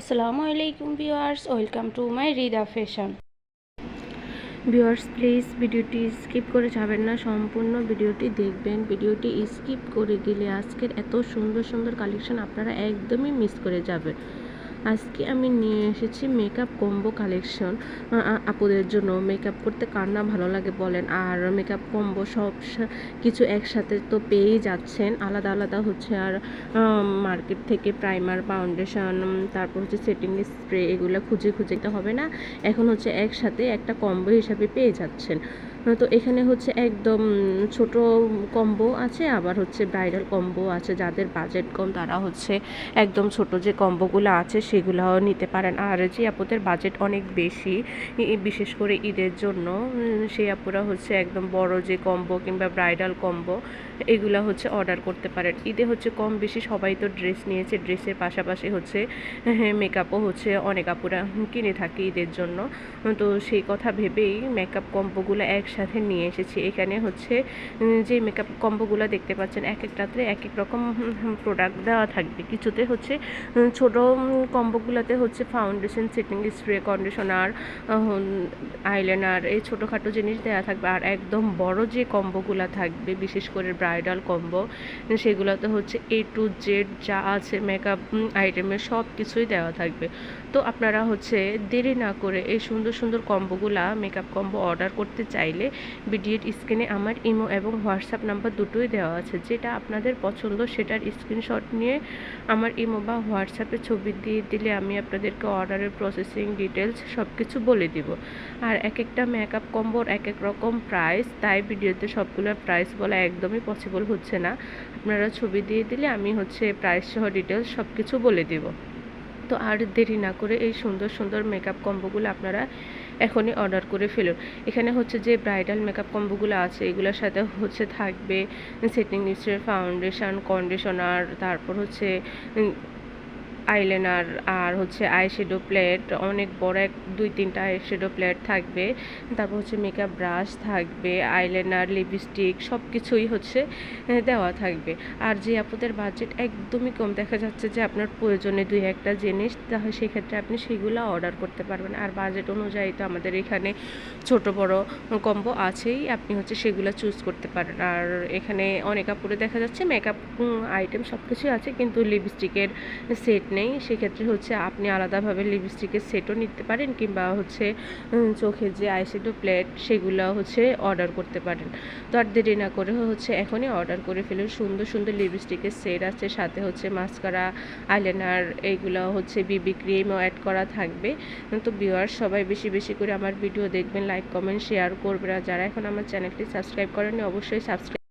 আসসালামু আলাইকুম viewers, welcome to my Rida fashion. Viewers, please ভিডিওটি স্কিপ করে যাবেন না, সম্পূর্ণ ভিডিওটি দেখবেন। ভিডিওটি স্কিপ করে দিলে আজকের এত সুন্দর সুন্দর কালেকশন আপনারা একদমই মিস করে যাবেন। আজকে আমি নিয়ে এসেছি মেকআপ কম্বো কালেকশন আপুদের জন্য মেকআপ করতে কার না ভালো লাগে বলেন। আর মেকআপ কম্বো সব কিছু একসাথে তো পেয়েই যাচ্ছেন। আলাদা আলাদা হচ্ছে আর মার্কেট থেকে প্রাইমার ফাউন্ডেশন তারপর হচ্ছে সেটিং স্প্রে এগুলো খুঁজে খুঁজে হবে না। এখন হচ্ছে একসাথে একটা কম্বো হিসাবে পেয়ে যাচ্ছেন। তো এখানে হচ্ছে একদম ছোট কম্বো আছে, আবার হচ্ছে ব্রাইডাল কম্বো আছে, যাদের বাজেট কম তারা হচ্ছে একদম ছোট যে কম্বোগুলো আছে সেগুলোও নিতে পারেন। আর যে আপুদের বাজেট অনেক বেশি বিশেষ করে ঈদের জন্য সেই আপুরা হচ্ছে একদম বড় যে কম্বো কিংবা ব্রাইডাল কম্বো, এগুলা হচ্ছে অর্ডার করতে পারেন। ঈদে হচ্ছে কম বেশি সবাই তো ড্রেস নিয়েছে ড্রেসের পাশাপাশি হচ্ছে মেকআপও হচ্ছে অনেক আপুরা কিনে থাকে ঈদের জন্য। তো সেই কথা ভেবেই মেকআপ কম্বোগুলো একসাথে নিয়ে এসেছি। এখানে হচ্ছে যে মেকআপ কম্বোগুলো দেখতে পাচ্ছেন এক একটাতে এক এক রকম প্রোডাক্ট দেওয়া থাকবে। কিছুতে হচ্ছে ছোট কম্বোগুলোতে হচ্ছে foundation setting spray conditioner eyeliner এই ছোটোখাটো জিনিস দেওয়া থাকবে। আর একদম বড় যে কম্বোগুলো থাকবে, বিশেষ করে ব্রাইডাল কম্বো, সেগুলোতে হচ্ছে এ টু জেড যা আছে মেকআপ আইটেমের সব কিছুই দেওয়া থাকবে। তো আপনারা হচ্ছে দেরি না করে এই সুন্দর সুন্দর কম্বোগুলা মেকআপ কম্বো অর্ডার করতে চাইলে ভিডিওর স্ক্রিনে আমার ইমো এবং হোয়াটসঅ্যাপ নাম্বার দুটোই দেওয়া আছে। যেটা আপনাদের পছন্দ, সেটার স্ক্রিনশট নিয়ে আমার ইমো বা হোয়াটসঅ্যাপে ছবি দিয়ে দিলে আমি আপনাদেরকে অর্ডারের প্রসেসিং ডিটেলস সব কিছু বলে দিব। আর এক একটা মেকআপ কম্বোর এক এক রকম প্রাইস তাই ভিডিওতে সবগুলোর প্রাইস বলা একদমই পসিবল হচ্ছে না। আপনারা ছবি দিয়ে দিলে আমি হচ্ছে প্রাইস সহ ডিটেলস সব কিছু বলে দেব। তো আর দেরি না করে এই সুন্দর সুন্দর মেকআপ কম্বোগুলো আপনারা এখনই অর্ডার করে ফেলুন এখানে হচ্ছে যে ব্রাইডাল মেকআপ কম্বোগুলো আছে, এগুলোর সাথে হচ্ছে থাকবে সেটিং মিস্টার ফাউন্ডেশন কন্ডিশনার তারপর হচ্ছে আইলাইনার আর হচ্ছে আইশ্যাডো প্লেট, অনেক বড় এক দুই তিনটা আইশ্যাডো প্লেট থাকবে। তারপর হচ্ছে মেকআপ ব্রাশ থাকবে আইলাইনার লিপস্টিক সব কিছুই হচ্ছে দেওয়া থাকবে। আর যে আপনাদের বাজেট একদমই কম, দেখা যাচ্ছে যে আপনার প্রয়োজনে দুই একটা জিনিস, তাহলে সেক্ষেত্রে আপনি সেগুলো অর্ডার করতে পারবেন। আর বাজেট অনুযায়ী তো আমাদের এখানে ছোট বড় কম্বো আছেই, আপনি হচ্ছে সেগুলো চুজ করতে পারেন। আর এখানে অনেক কাপড়ে দেখা যাচ্ছে মেকআপ আইটেম সব কিছুই আছে, কিন্তু লিপস্টিকের সেট নেই, সেক্ষেত্রে হচ্ছে আপনি আলাদাভাবে লিপস্টিকের সেটও নিতে পারেন কিংবা হচ্ছে চোখের যে আইশ্যাডো প্লেট সেগুলো হচ্ছে অর্ডার করতে পারেন। তো আর দেরি না করে হচ্ছে এখনই অর্ডার করে ফেলুন। সুন্দর সুন্দর লিপস্টিকের সেট আছে, সাথে হচ্ছে মাস্কারা আইলাইনার এইগুলো হচ্ছে বিবি ক্রিমও অ্যাড করা থাকবে। তো ভিউয়ার সবাই বেশি বেশি করে আমার ভিডিও দেখবেন লাইক কমেন্ট শেয়ার করবেন। আর যারা এখন আমার চ্যানেলটি সাবস্ক্রাইব করেনি অবশ্যই সাবস্ক্রাইব